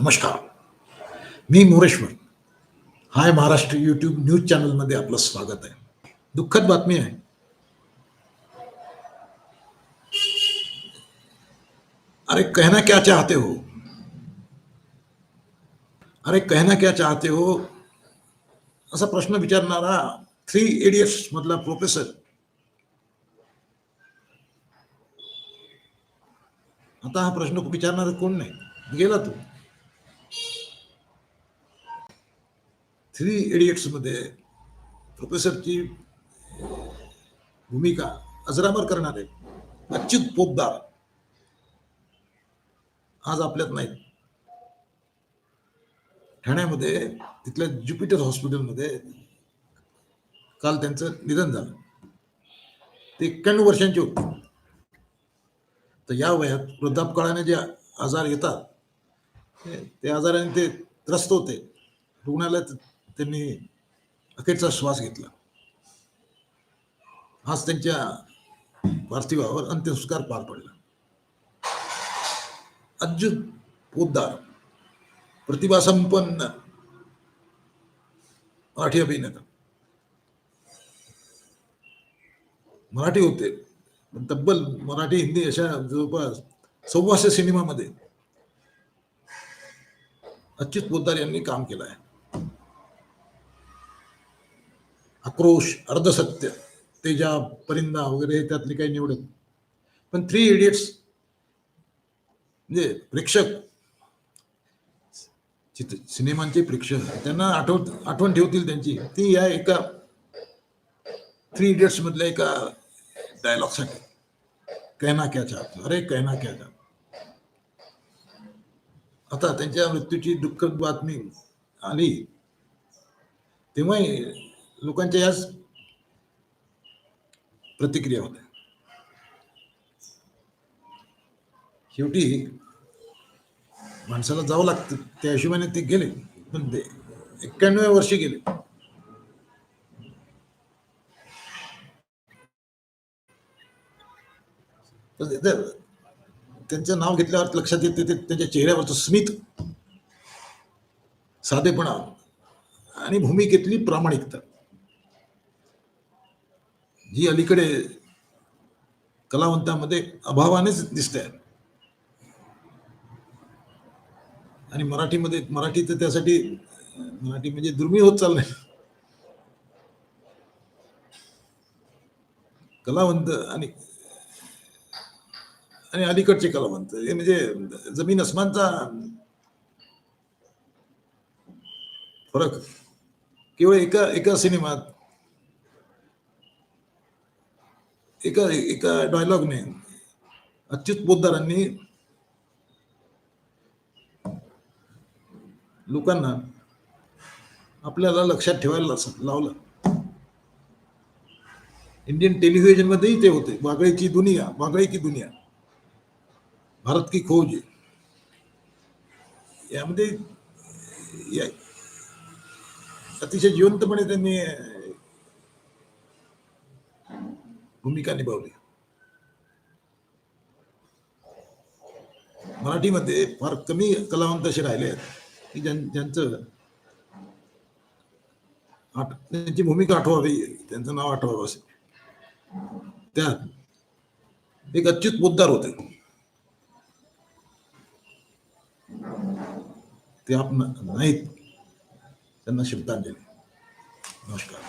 नमस्कार. मी Moreshwar hi Maharashtra YouTube news चॅनलमध्ये आपलं स्वागत आहे. दुःखद बातमी आहे. अरे कहना क्या चाहते हो? अरे कहना क्या चाहते हो? असा प्रश्न विचारणारा थ्री इडियट्स मधला प्रोफेसर आता हा प्रश्न विचारणार कोण नाही? गेला तो. थ्री इडियट्समध्ये प्रोफेसरची भूमिका अजरामर करणारे अच्युत पोपदार आज आपल्यात नाहीत. ठाण्यामध्ये तिथल्या ज्युपिटर हॉस्पिटलमध्ये काल त्यांचं निधन झालं. ते एक्क्याण्णव वर्षांचे होते. तर या वयात वृद्धापकाळाने जे आजार येतात ते आजाराने ते त्रस्त होते. रुग्णालयात त्यांनी अखेरचा श्वास घेतला. हाच त्यांच्या पार्थिवावर अंत्यसंस्कार पार पडला. अच्युत पोद्दार प्रतिभा संपन्न मराठी अभिनेता. मराठी होते पण तब्बल मराठी हिंदी अशा जवळपास सव्वाशे सिनेमामध्ये अच्युत पोद्दार यांनी काम केलं आहे. आक्रोश अर्धसत्य तेजा परिंदा वगैरे हे त्यातले काही निवडत पण थ्री इडियट्स म्हणजे प्रेक्षक चित्र सिनेमांचे प्रेक्षक त्यांना आठव आठवण ठेवतील त्यांची. ती या एका थ्री इडियट्स मधल्या एका डायलॉगसाठी कहना क्या चाहतो अरे कहना क्या चाहतो आता त्यांच्या मृत्यूची दुःखद बातमी आली. तेव्हा लोकांच्या याच प्रतिक्रिया होत्या शेवटी माणसाला जावं लागतं त्या हिशोबाने ते गेले पण ते एक्क्याण्णव वर्षी गेले. तर त्यांचं नाव घेतल्यावर लक्षात येते ते त्यांच्या चेहऱ्यावरचं स्मित साधेपणा आणि भूमिकेतली प्रामाणिकता. जी अलीकडे कलावंतामध्ये अभावानेच दिसते आणि मराठीमध्ये मराठी तर त्यासाठी मराठी म्हणजे दुर्मिळ होत चाललंय. कलावंत आणि आणि अलीकडचे कलावंत हे म्हणजे जमीन अस्मानचा फरक. केवळ एका एका सिनेमात एका एका डायलॉगने अच्युत पोद्दारांनी लोकांना आपल्याला लक्षात ठेवायला लावलं. इंडियन टेलिव्हिजन मध्येही ते होते. वागळेची दुनिया वागळे की दुनिया. भारत की खोज. यामध्ये या- अतिशय जिवंतपणे त्यांनी भूमिका निभावली. मराठीमध्ये फार कमी कलावंत असे राहिले आहेत की ज्यां ज्यांचं आठ त्यांची भूमिका आठवावी त्यांचं नाव आठवावं असे. त्यात एक अच्युत पोद्दार होते. ते आप नाहीत. त्यांना शब्दांजली नमस्कार.